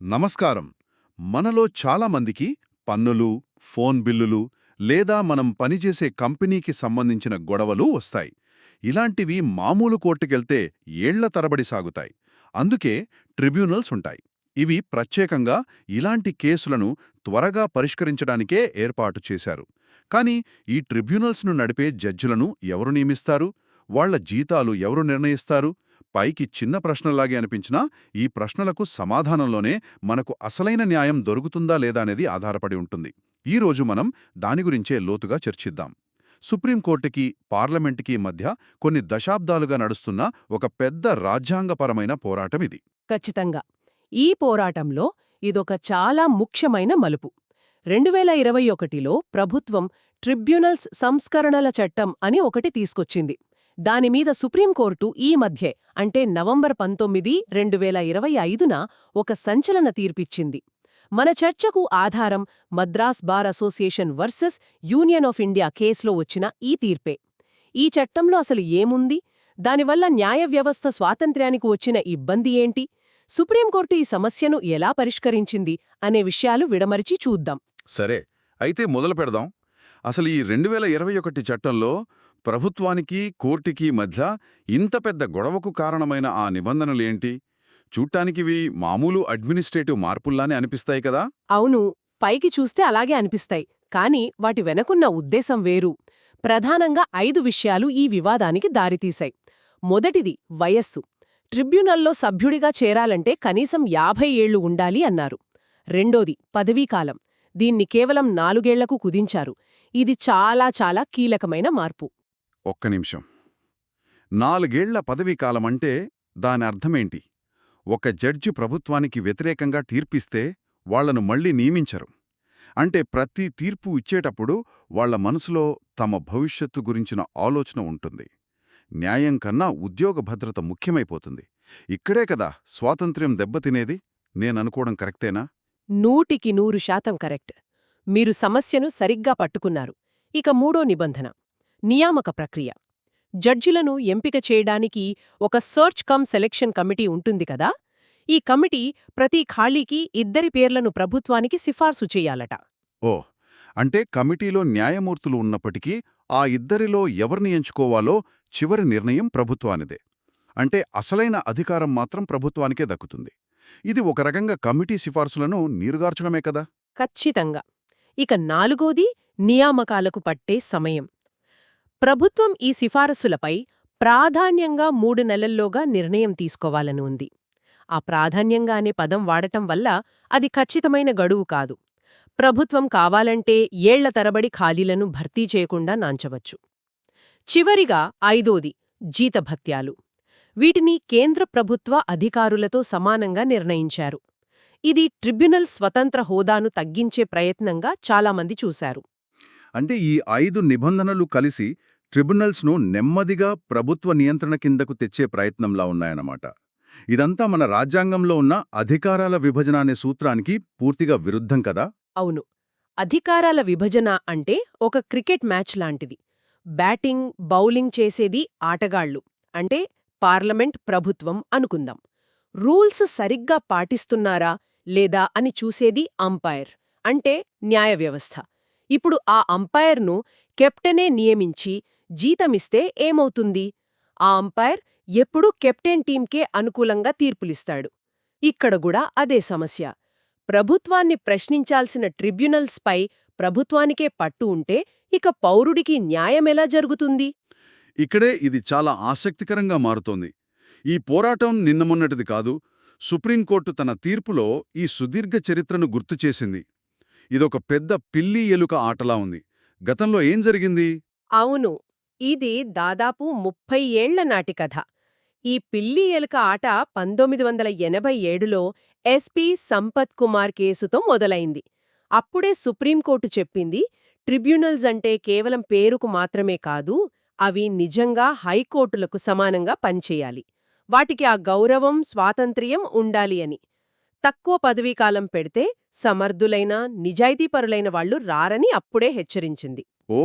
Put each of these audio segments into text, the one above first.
నమస్కారం. మనలో చాలామందికి పన్నులు ఫోన్ బిల్లులు లేదా మనం పనిచేసే కంపెనీకి సంబంధించిన గొడవలు వస్తాయి. ఇలాంటివి మామూలు కోర్టుకెళ్తే ఏళ్ళ తరబడి సాగుతాయి. అందుకే ట్రిబ్యునల్స్ ఉంటాయి. ఇవి ప్రత్యేకంగా ఇలాంటి కేసులను త్వరగా పరిష్కరించడానికే ఏర్పాటు చేశారు. కానీ ఈ ట్రిబ్యునల్స్ను నడిపే జడ్జిలను ఎవరు నియమిస్తారు? వాళ్ళ జీతాలు ఎవరు నిర్ణయిస్తారు? పైకి చిన్న ప్రశ్నలాగే అనిపించినా ఈ ప్రశ్నలకు సమాధానంలోనే మనకు అసలైన న్యాయం దొరుకుతుందా లేదా అనేది ఆధారపడి ఉంటుంది. ఈరోజు మనం దాని గురించే లోతుగా చర్చిద్దాం. సుప్రీంకోర్టుకి పార్లమెంటుకి మధ్య కొన్ని దశాబ్దాలుగా నడుస్తున్న ఒక పెద్ద రాజ్యాంగపరమైన పోరాటం ఇది. ఖచ్చితంగా. ఈ పోరాటంలో ఇదొక చాలా ముఖ్యమైన మలుపు. రెండు వేల ఇరవై ఒకటిలో ప్రభుత్వం ట్రిబ్యునల్స్ సంస్కరణల చట్టం అని ఒకటి తీసుకొచ్చింది. దానిమీద సుప్రీంకోర్టు ఈ మధ్యే అంటే నవంబర్ పంతొమ్మిది రెండు వేల ఇరవై ఐదున ఒక సంచలన తీర్పిచ్చింది. మన చర్చకు ఆధారం Madras bar association versus union of India కేసులో వచ్చిన ఈ తీర్పే. ఈ చట్టంలో అసలు ఏముంది? దానివల్ల న్యాయ వ్యవస్థ స్వాతంత్ర్యానికి వచ్చిన ఇబ్బంది ఏంటి? సుప్రీంకోర్టు ఈ సమస్యను ఎలా పరిష్కరించింది అనే విషయాలు విడమరిచి చూద్దాం. సరే అయితే మొదలు పెడదాం. అసలు ఈ రెండు వేల ఇరవై ఒకటి చట్టంలో ప్రభుత్వానికి కోర్టుకి మధ్య ఇంత పెద్ద గొడవకు కారణమైన ఆ నిబంధనలేంటి? చూడ్టానికివి మామూలు అడ్మినిస్ట్రేటివ్ మార్పుల్లానే అనిపిస్తాయి కదా? అవును పైకి చూస్తే అలాగే అనిపిస్తాయి. కాని వాటి వెనకున్న ఉద్దేశం వేరు. ప్రధానంగా ఐదు విషయాలు ఈ వివాదానికి దారితీశాయి. మొదటిది వయస్సు. ట్రిబ్యునల్లో సభ్యుడిగా చేరాలంటే కనీసం యాభై ఏళ్ళు ఉండాలి అన్నారు. రెండోది పదవీకాలం. దీన్ని కేవలం నాలుగేళ్ళకు కుదించారు. ఇది చాలా చాలా కీలకమైన మార్పు. ఒక్క నిమిషం. నాలుగేళ్ళ పదవీకాలమంటే దాని అర్థమేంటి? ఒక జడ్జి ప్రభుత్వానికి వ్యతిరేకంగా తీర్పిస్తే వాళ్ళను మళ్ళీ నియమించరు. అంటే ప్రతి తీర్పు ఇచ్చేటప్పుడు వాళ్ళ మనసులో తమ భవిష్యత్తు గురించిన ఆలోచన ఉంటుంది. న్యాయం కన్నా ఉద్యోగ భద్రత ముఖ్యమైపోతుంది. ఇక్కడే కదా స్వాతంత్ర్యం దెబ్బతినేది? నేననుకోవడం కరెక్టేనా? నూటికి నూరు శాతం కరెక్ట్. మీరు సమస్యను సరిగ్గా పట్టుకున్నారు. ఇక మూడో నిబంధన. నియామక ప్రక్రియ. జడ్జిలను ఎంపిక చేయడానికి ఒక సర్చ్ కమ్ సెలెక్షన్ కమిటీ ఉంటుంది కదా? ఈ కమిటీ ప్రతి ఖాళీకి ఇద్దరి పేర్లను ప్రభుత్వానికి సిఫార్సు చెయ్యాలట ఓ అంటే కమిటీలో న్యాయమూర్తులు ఉన్నప్పటికీ ఆ ఇద్దరిలో ఎవరిని ఎంచుకోవాలో చివరి నిర్ణయం ప్రభుత్వానిదే. అంటే అసలైన అధికారం మాత్రం ప్రభుత్వానికే దక్కుతుంది. ఇది ఒక రకంగా కమిటీ సిఫార్సులను నీరుగార్చడమే కదా? ఖచ్చితంగా. ఇక నాలుగోది నియామకాలకు పట్టే సమయం. ప్రభుత్వం ఈ సిఫారసులపై ప్రాధాన్యంగా మూడు నెలల్లోగా నిర్ణయం తీసుకోవాలని ఉంది. ఆ ప్రాధాన్యంగా అనే పదం వాడటం వల్ల అది ఖచ్చితమైన గడువు కాదు. ప్రభుత్వం కావాలంటే ఏళ్ళ తరబడి ఖాళీలను భర్తీ చేయకుండా నాంచవచ్చు. చివరిగా ఐదోది జీతభత్యాలు. వీటిని కేంద్ర ప్రభుత్వ అధికారులతో సమానంగా నిర్ణయించారు. ఇది ట్రిబ్యునల్ స్వతంత్ర హోదాను తగ్గించే ప్రయత్నంగా చాలామంది చూశారు. అంటే ఈ ఐదు నిబంధనలు కలిసి ట్రిబ్యునల్స్ను నెమ్మదిగా ప్రభుత్వ నియంత్రణ కిందకు తెచ్చే ప్రయత్నంలా ఉన్నాయన్నమాట. ఇదంతా మన రాజ్యాంగంలో ఉన్న అధికారాల విభజన అనే సూత్రానికి పూర్తిగా విరుద్ధం కదా? అవును. అధికారాల విభజన అంటే ఒక క్రికెట్ మ్యాచ్ లాంటిది. బ్యాటింగ్ బౌలింగ్ చేసేది ఆటగాళ్ళు అంటే పార్లమెంట్ ప్రభుత్వం అనుకుందాం. రూల్స్ సరిగ్గా పాటిస్తున్నారా లేదా అని చూసేది అంపైర్ అంటే న్యాయ వ్యవస్థ. ఇప్పుడు ఆ అంపైర్ను కెప్టెనే నియమించి జీతమిస్తే ఏమవుతుంది? ఆ అంపైర్ ఎప్పుడూ కెప్టెన్ టీంకే అనుకూలంగా తీర్పులిస్తాడు. ఇక్కడ కూడా అదే సమస్య. ప్రభుత్వాన్ని ప్రశ్నించాల్సిన ట్రిబ్యునల్స్పై ప్రభుత్వానికే పట్టు ఉంటే ఇక పౌరుడికి న్యాయమెలా జరుగుతుంది? ఇక్కడే ఇది చాలా ఆసక్తికరంగా మారుతోంది. ఈ పోరాటం నిన్నమొన్నటిది కాదు సుప్రీంకోర్టు తన తీర్పులో ఈ సుదీర్ఘ చరిత్రను గుర్తుచేసింది ఇదొక పెద్ద పిల్లి ఎలుక ఆటలా ఉంది. గతంలో ఏం జరిగింది? అవును ఇది దాదాపు ముప్పై ఏళ్ళ నాటి కథ. ఈ పిల్లి ఎలుక ఆట పంతొమ్మిది వందల ఎనభై ఏడులో ఎస్పీ సంపత్ కుమార్ కేసుతో మొదలైంది. అప్పుడే సుప్రీంకోర్టు చెప్పింది ట్రిబ్యునల్స్ అంటే కేవలం పేరుకు మాత్రమే కాదు అవి నిజంగా హైకోర్టులకు సమానంగా పనిచేయాలి. వాటికి ఆ గౌరవం స్వాతంత్ర్యం ఉండాలి అని. తక్కువ పదవీకాలం పెడితే సమర్థులైన నిజాయితీపరులైన వాళ్ళు రారని అప్పుడే హెచ్చరించింది. ఓ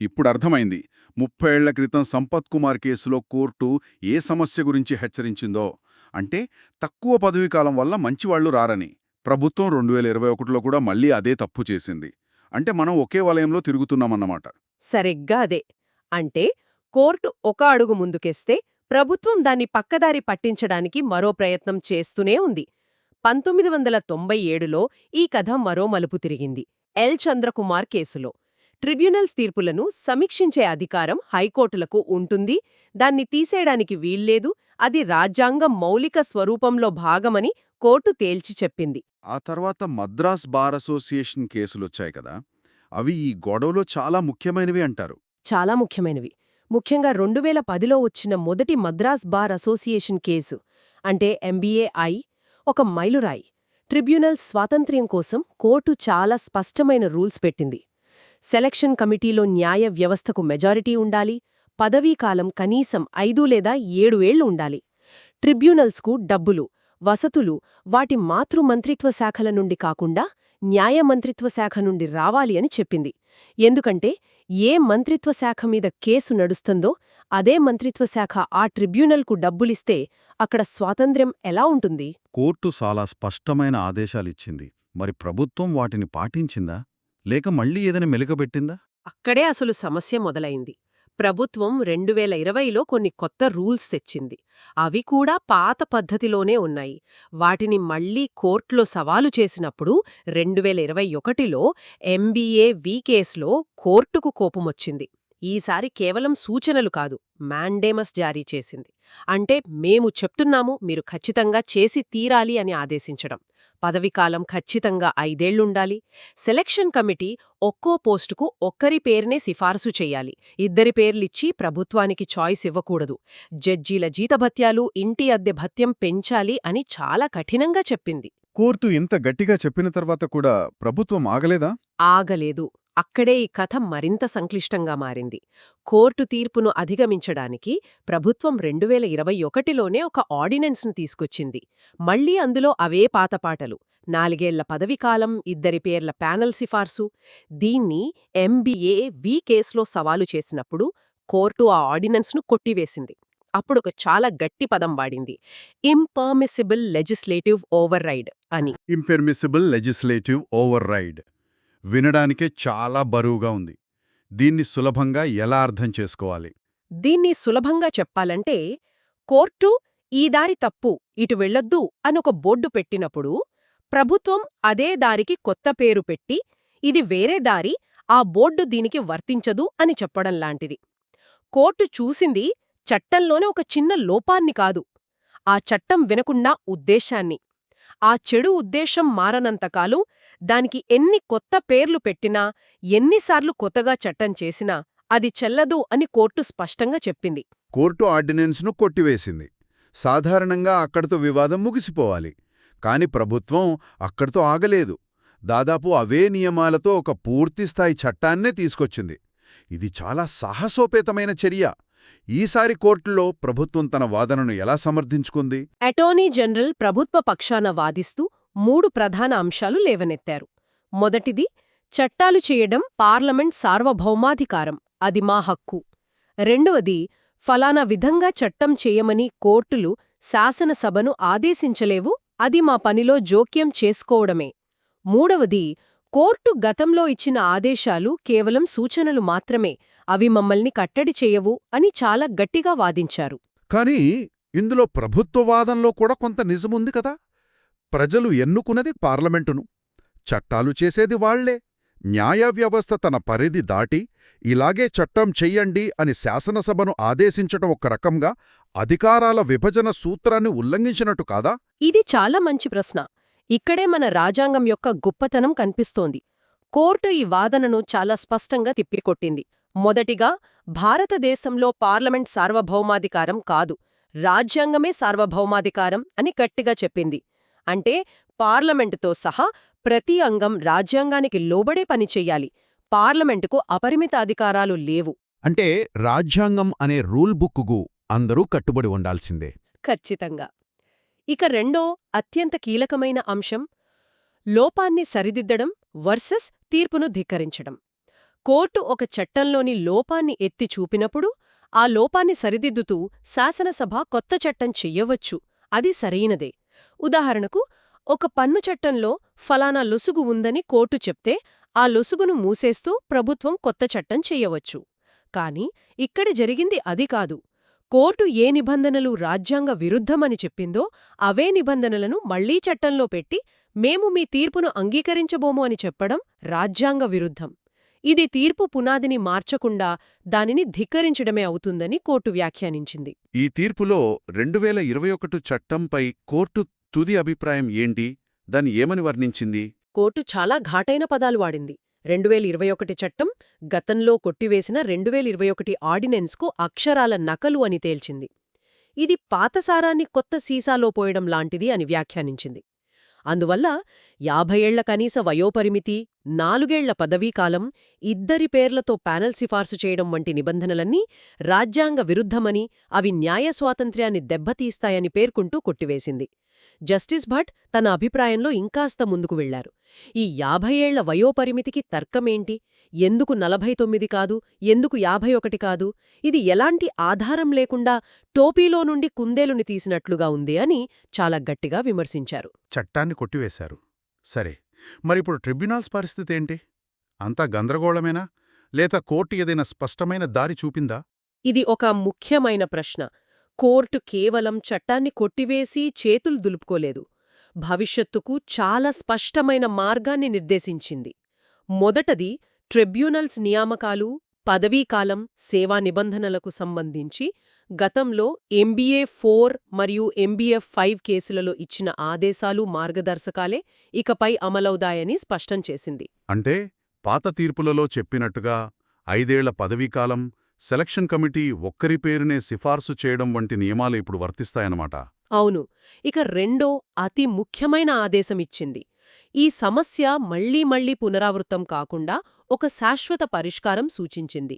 ఇప్పుడు అర్థమైంది. ముప్పై ఏళ్ళ క్రితం సంపత్ కుమార్ కేసులో కోర్టు ఏ సమస్య గురించి హెచ్చరించిందో. అంటే తక్కువ పదవీ కాలం వల్ల మంచివాళ్ళు రారని. ప్రభుత్వం రెండు వేల ఇరవై ఒకటిలో కూడా మళ్ళీ అదే తప్పు చేసింది. అంటే మనం ఒకే వలయంలో తిరుగుతున్నామన్నమాట. సరిగ్గా అదే. అంటే కోర్టు ఒక అడుగు ముందుకేస్తే ప్రభుత్వం దాన్ని పక్కదారి పట్టించడానికి మరో ప్రయత్నం చేస్తూనే ఉంది. పంతొమ్మిది వందల తొంభై ఏడులో ఈ కథ మరో మలుపు తిరిగింది. ఎల్. చంద్రకుమార్ కేసులో. ట్రిబ్యునల్స్ తీర్పులను సమీక్షించే అధికారం హైకోర్టులకు ఉంటుంది. దాన్ని తీసేయడానికి వీల్లేదు. అది రాజ్యాంగం మౌలిక స్వరూపంలో భాగమని కోర్టు తేల్చి చెప్పింది. ఆ తర్వాత మద్రాస్ బార్ అసోసియేషన్ కేసులొచ్చాయి కదా. అవి ఈ గొడవలో చాలా ముఖ్యమైనవి అంటారు. చాలా ముఖ్యమైనవి. ముఖ్యంగా రెండు వేల పదిలో వచ్చిన మొదటి మద్రాస్ బార్ అసోసియేషన్ కేసు. అంటే ఎంబీఏఐ ఒక మైలురాయి. ట్రిబ్యునల్ స్వాతంత్ర్యం కోసం కోర్టు చాలా స్పష్టమైన రూల్స్ పెట్టింది. సెలక్షన్ కమిటీలో న్యాయ వ్యవస్థకు మెజారిటీ ఉండాలి పదవీకాలం కనీసం ఐదు లేదా ఏడు ఏళ్ళు ఉండాలి. ట్రిబ్యునల్స్కు డబ్బులు వసతులు వాటి మాతృమంత్రిత్వ శాఖల నుండి కాకుండా న్యాయ మంత్రిత్వ శాఖ నుండి రావాలి అని చెప్పింది. ఎందుకంటే ఏ మంత్రిత్వ శాఖ మీద కేసు నడుస్తుందో అదే మంత్రిత్వ శాఖ ఆ ట్రిబ్యునల్కు డబ్బులిస్తే అక్కడ స్వాతంత్ర్యం ఎలా ఉంటుంది? కోర్టు చాలా స్పష్టమైన ఆదేశాలిచ్చింది. మరి ప్రభుత్వం వాటిని పాటించిందా? లేక మళ్ళీ ఏదైనా మెలికబెట్టిందా? అక్కడే అసలు సమస్య మొదలైంది. ప్రభుత్వం రెండు వేల ఇరవైలో కొన్ని కొత్త రూల్స్ తెచ్చింది. అవి కూడా పాత పద్ధతిలోనే ఉన్నాయి. వాటిని మళ్ళీ కోర్టులో సవాలు చేసినప్పుడు రెండు వేల ఇరవై ఒకటిలో ఎంబీఏ వి కేసులో కోర్టుకు కోపమొచ్చింది. ఈసారి కేవలం సూచనలు కాదు మ్యాండేమస్ జారీ చేసింది. అంటే మేము చెప్తున్నాము మీరు ఖచ్చితంగా చేసి తీరాలి అని ఆదేశించడం. పదవికాలం ఖచ్చితంగా ఐదేళ్ళుండాలి. సెలక్షన్ కమిటీ ఒక్కో పోస్టుకు ఒక్కరి పేరునే సిఫారసు చెయ్యాలి ఇద్దరి పేర్లిచ్చి ప్రభుత్వానికి చాయిస్ ఇవ్వకూడదు. జడ్జీల జీతభత్యాలు ఇంటి అద్దె భత్యం పెంచాలి అని చాలా కఠినంగా చెప్పింది. కోర్టు ఇంత గట్టిగా చెప్పిన తర్వాత కూడా ప్రభుత్వం ఆగలేదా? ఆగలేదు. అక్కడే ఈ కథ మరింత సంక్లిష్టంగా మారింది. కోర్టు తీర్పును అధిగమించడానికి ప్రభుత్వం రెండు వేల ఇరవై ఒకటిలోనే ఒక ఆర్డినెన్స్ను తీసుకొచ్చింది. మళ్ళీ అందులో అవే పాతపాటలు నాలుగేళ్ళ పదవికాలం ఇద్దరి పేర్ల ప్యానల్ సిఫార్సు. దీన్ని ఎంబీఏ వి కేసులో సవాలు చేసినప్పుడు కోర్టు ఆ ఆర్డినెన్స్ను కొట్టివేసింది. అప్పుడొక చాలా గట్టి పదం వాడింది. ఇంపర్మిసిబుల్ లెజిస్లేటివ్ ఓవర్ రైడ్ అని. ఇంపెర్మిసిబుల్ లెజిస్లేటివ్ ఓవర్ రైడ్ వినడానికే చాలా బరువుగా ఉంది. దీన్ని సులభంగా ఎలా అర్థం చేసుకోవాలి? దీన్ని సులభంగా చెప్పాలంటే కోర్టు ఈ దారి తప్పు ఇటు వెళ్ళొద్దు అనొక బోర్డు పెట్టినప్పుడు ప్రభుత్వం అదే దారికి కొత్త పేరు పెట్టి ఇది వేరే దారి ఆ బోర్డు దీనికి వర్తించదు అని చెప్పడం లాంటిది. కోర్టు చూసింది చట్టంలోనే ఒక చిన్న లోపాన్ని కాదు. ఆ చట్టం వినకుండా ఉద్దేశాన్ని. ఆ చెడు ఉద్దేశం మారనంతకాలం దానికి ఎన్ని కొత్త పేర్లు పెట్టినా ఎన్నిసార్లు కొత్తగా చట్టం చేసినా అది చెల్లదు అని కోర్టు స్పష్టంగా చెప్పింది. కోర్టు ఆర్డినెన్స్ను కొట్టివేసింది. సాధారణంగా అక్కడితో వివాదం ముగిసిపోవాలి. కాని ప్రభుత్వం అక్కడితో ఆగలేదు. దాదాపు అవే నియమాలతో ఒక పూర్తిస్థాయి చట్టాన్నే తీసుకొచ్చింది. ఇది చాలా సాహసోపేతమైన చర్య. ఈసారి కోర్టులో ప్రభుత్వం తన వాదనను ఎలా సమర్థించుకుంది? అటార్నీ జనరల్ ప్రభుత్వ పక్షాన వాదిస్తూ మూడు ప్రధాన అంశాలు లేవనెత్తారు. మొదటిది చట్టాలు చేయడం పార్లమెంట్ సార్వభౌమాధికారం అది మా హక్కు. రెండవది ఫలానా విధంగా చట్టం చేయమని కోర్టులు శాసనసభను ఆదేశించలేవు అది మా పనిలో జోక్యం చేసుకోవడమే. మూడవది కోర్టు గతంలో ఇచ్చిన ఆదేశాలు కేవలం సూచనలు మాత్రమే అవి మమ్మల్ని కట్టడి చేయవు అని చాలా గట్టిగా వాదించారు. కానీ ఇందులో ప్రభుత్వ వాదంలో కూడా కొంత నిజముంది కదా. ప్రజలు ఎన్నుకున్నది పార్లమెంటును. చట్టాలు చేసేది వాళ్ళే. న్యాయ వ్యవస్థ తన పరిధి దాటి ఇలాగే చట్టం చెయ్యండి అని శాసనసభను ఆదేశించటం ఒక రకంగా అధికారాల విభజన సూత్రాన్ని ఉల్లంఘించినట్టు కాదా? ఇది చాలా మంచి ప్రశ్న. ఇక్కడే మన రాజ్యాంగం యొక్క గొప్పతనం కనిపిస్తోంది. కోర్టు ఈ వాదనను చాలా స్పష్టంగా తిప్పికొట్టింది. మొదటిగా భారతదేశంలో పార్లమెంట్ సార్వభౌమాధికారం కాదు రాజ్యాంగమే సార్వభౌమాధికారం అని గట్టిగా చెప్పింది. అంటే పార్లమెంటుతో సహా ప్రతి అంగం రాజ్యాంగానికి లోబడే పనిచెయ్యాలి పార్లమెంటుకు అపరిమిత అధికారాలు లేవు. అంటే రాజ్యాంగం అనే రూల్ బుక్కుకు అందరూ కట్టుబడి ఉండాల్సిందే. ఖచ్చితంగా. ఇక రెండో అత్యంత కీలకమైన అంశం లోపాన్ని సరిదిద్దడం వర్సెస్ తీర్పును ధిక్కరించడం. కోర్టు ఒక చట్టంలోని లోపాన్ని ఎత్తి చూపినప్పుడు ఆ లోపాన్ని సరిదిద్దుతూ శాసనసభ కొత్త చట్టం చెయ్యవచ్చు. అది సరైనదే. ఉదాహరణకు ఒక పన్ను చట్టంలో ఫలానా లొసుగు ఉందని కోర్టు చెప్తే ఆ లొసుగును మూసేస్తూ ప్రభుత్వం కొత్త చట్టం చెయ్యవచ్చు. కాని ఇక్కడ జరిగింది అది కాదు. కోర్టు ఏ నిబంధనలు రాజ్యాంగ విరుద్ధమని చెప్పిందో అవే నిబంధనలను మళ్ళీ చట్టంలో పెట్టి మేము మీ తీర్పును అంగీకరించబోము అని చెప్పడం రాజ్యాంగ విరుద్ధం. ఇది తీర్పు పునాదిని మార్చకుండా దానిని ధిక్కరించడమే అవుతుందని కోర్టు వ్యాఖ్యానించింది. ఈ తీర్పులో రెండు వేల ఇరవై ఒకటి చట్టంపై కోర్టు తుది అభిప్రాయం ఏంటి? దాన్ని ఏమని వర్ణించింది? కోర్టు చాలా ఘాటైన పదాలు వాడింది. రెండు వేల ఇరవై ఒకటి చట్టం గతంలో కొట్టివేసిన రెండు వేల ఇరవై ఒకటి ఆర్డినెన్స్కు అక్షరాల నకలు అని తేల్చింది. ఇది పాతసారాన్ని కొత్త సీసాలో పోయడం లాంటిది అని వ్యాఖ్యానించింది. అందువల్ల యాభై ఏళ్ళ కనీస వయోపరిమితి నాలుగేళ్ళ పదవీకాలం ఇద్దరి పేర్లతో ప్యానెల్ సిఫార్సు చేయడం వంటి నిబంధనలన్నీ రాజ్యాంగ విరుద్ధమని అవి న్యాయ స్వాతంత్ర్యాన్ని దెబ్బతీస్తాయని పేర్కొంటూ కొట్టివేసింది. జస్టిస్ భట్ తన అభిప్రాయంలో ఇంకాస్త ముందుకు వెళ్ళారు. ఈ యాభై ఏళ్ళ వయోపరిమితికి తర్కమేంటి? ఎందుకు నలభై తొమ్మిది కాదు? ఎందుకు యాభై ఒకటి కాదు? ఇది ఎలాంటి ఆధారం లేకుండా టోపీలో నుండి కుందేలుని తీసినట్లుగా ఉంది అని చాలా గట్టిగా విమర్శించారు. చట్టాన్ని కొట్టివేశారు. సరే మరిప్పుడు ట్రిబ్యునల్స్ పరిస్థితి ఏంటి? అంతా గందరగోళమేనా? లేక కోర్టు ఏదైనా స్పష్టమైన దారి చూపిందా? ఇది ఒక ముఖ్యమైన ప్రశ్న. కోర్టు కేవలం చట్టాన్ని కొట్టివేసి చేతులు దులుపుకోలేదు. భవిష్యత్తుకు చాలా స్పష్టమైన మార్గాన్ని నిర్దేశించింది. మొదటది ట్రిబ్యునల్స్ నియామకాలు పదవీకాలం సేవా నిబంధనలకు సంబంధించి గతంలో ఎంబీఏ ఫోర్ మరియు ఎంబీఏ ఫైవ్ కేసులలో ఇచ్చిన ఆదేశాలు మార్గదర్శకాలే ఇకపై అమలవుదాయని స్పష్టం చేసింది. అంటే పాత తీర్పులలో చెప్పినట్టుగా ఐదేళ్ళ పదవీకాలం సెలక్షన్ కమిటీ ఒక్కరి పేరునే సిఫార్సు చేయడం వంటి నియమాలు ఇప్పుడు వర్తిస్తాయన్నమాట. అవును. ఇక రెండో అతి ముఖ్యమైన ఆదేశమిచ్చింది ఈ సమస్య మళ్ళీ మళ్ళీ పునరావృతం కాకుండా ఒక శాశ్వత పరిష్కారం సూచించింది.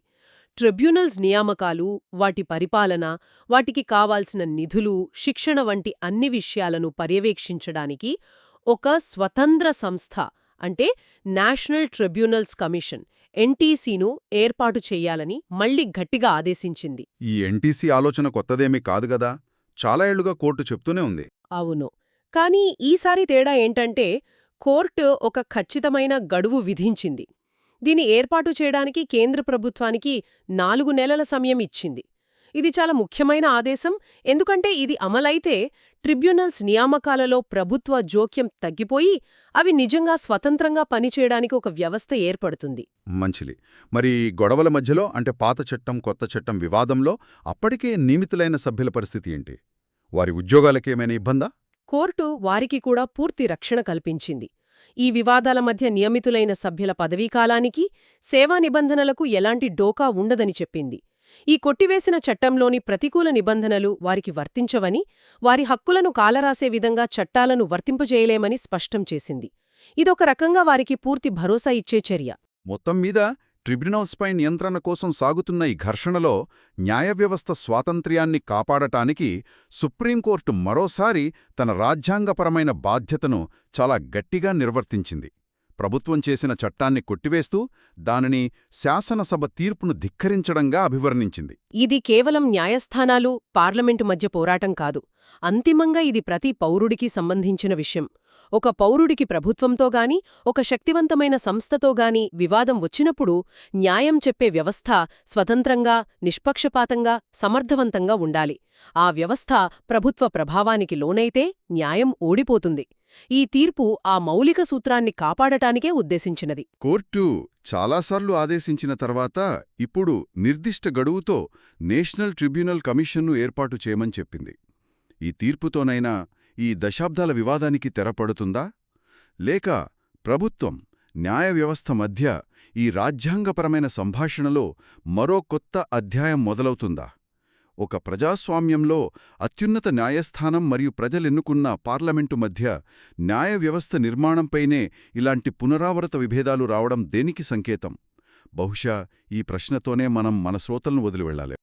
ట్రిబ్యునల్స్ నియామకాలు వాటి పరిపాలన వాటికి కావాల్సిన నిధులు శిక్షణ వంటి అన్ని విషయాలను పర్యవేక్షించడానికి ఒక స్వతంత్ర సంస్థ అంటే నేషనల్ ట్రిబ్యునల్స్ కమిషన్ ఎన్టీసీను ఏర్పాటు చెయ్యాలని మళ్ళీ గట్టిగా ఆదేశించింది. ఈ ఎన్టీసీ ఆలోచన కొత్తదేమీ కాదు గదా? చాలా ఏళ్ళుగా కోర్టు చెప్తూనే ఉంది. అవును. కానీ ఈసారి తేడా ఏంటంటే కోర్టు ఒక ఖచ్చితమైన గడువు విధించింది. దీని ఏర్పాటు చేయడానికి కేంద్ర ప్రభుత్వానికి నాలుగు నెలల సమయం ఇచ్చింది. ఇది చాలా ముఖ్యమైన ఆదేశం. ఎందుకంటే ఇది అమలైతే ట్రిబ్యునల్స్ నియామకాలలో ప్రభుత్వ జోక్యం తగ్గిపోయి అవి నిజంగా స్వతంత్రంగా పనిచేయడానికి ఒక వ్యవస్థ ఏర్పడుతుంది. మంచిది. మరి గొడవల మధ్యలో అంటే పాత చట్టం కొత్త చట్టం వివాదంలో అప్పటికే నియమితులైన సభ్యుల పరిస్థితి ఏంటి? వారి ఉద్యోగాలకేమైనా ఇబ్బందా? కోర్టు వారికి కూడా పూర్తి రక్షణ కల్పించింది. ఈ వివాదాల మధ్య నియమితులైన సభ్యుల పదవీకాలానికి సేవా నిబంధనలకు ఎలాంటి డోకా ఉండదని చెప్పింది. ఈ కొట్టివేసిన చట్టంలోని ప్రతికూల నిబంధనలు వారికి వర్తించవని వారి హక్కులను కాలరాసే విధంగా చట్టాలను వర్తింపజేయలేమని స్పష్టం చేసింది. ఇదొక రకంగా వారికి పూర్తి భరోసా ఇచ్చే చర్య. మొత్తం మీద ట్రిబ్యునల్స్పై నియంత్రణ కోసం సాగుతున్న ఈ ఘర్షణలో న్యాయవ్యవస్థ స్వాతంత్ర్యాన్ని కాపాడటానికి సుప్రీంకోర్టు మరోసారి తన రాజ్యాంగపరమైన బాధ్యతను చాలా గట్టిగా నిర్వర్తించింది. ప్రభుత్వం చేసిన చట్టాన్ని కొట్టివేస్తూ దానిని శాసనసభ తీర్పును ధిక్కరించడంగా అభివర్ణించింది. ఇది కేవలం న్యాయస్థానాలు పార్లమెంటు మధ్య పోరాటం కాదు. అంతిమంగా ఇది ప్రతి పౌరుడికి సంబంధించిన విషయం. ఒక పౌరుడికి ప్రభుత్వంతో గాని ఒక శక్తివంతమైన సంస్థతో గాని వివాదం వచ్చినప్పుడు న్యాయం చెప్పే వ్యవస్థ స్వతంత్రంగా నిష్పక్షపాతంగా సమర్థవంతంగా ఉండాలి. ఆ వ్యవస్థ ప్రభుత్వ ప్రభావానికి లోనైతే న్యాయం ఓడిపోతుంది. ఈ తీర్పు ఆ మౌలిక సూత్రాన్ని కాపాడటానికే ఉద్దేశించినది. కోర్టు చాలాసార్లు ఆదేశించిన తర్వాత ఇప్పుడు నిర్దిష్ట గడువుతో నేషనల్ ట్రిబ్యునల్ కమిషన్ను ఏర్పాటు చేయమని చెప్పింది. ఈ తీర్పుతోనైనా ఈ దశాబ్దాల వివాదానికి తెరపడుతుందా లేక ప్రభుత్వం న్యాయ వ్యవస్థ మధ్య ఈ రాజ్యాంగపరమైన సంభాషణలో మరో కొత్త అధ్యాయం మొదలవుతుందా? ఒక ప్రజాస్వామ్యంలో అత్యున్నత న్యాయస్థానం మరియు ప్రజలెన్నుకున్న పార్లమెంటు మధ్య న్యాయ వ్యవస్థ నిర్మాణంపైనే ఇలాంటి పునరావృత విభేదాలు రావడం దేనికి సంకేతం? బహుశా ఈ ప్రశ్నతోనే మనం మన శ్రోతలను వదిలి వెళ్ళాలి.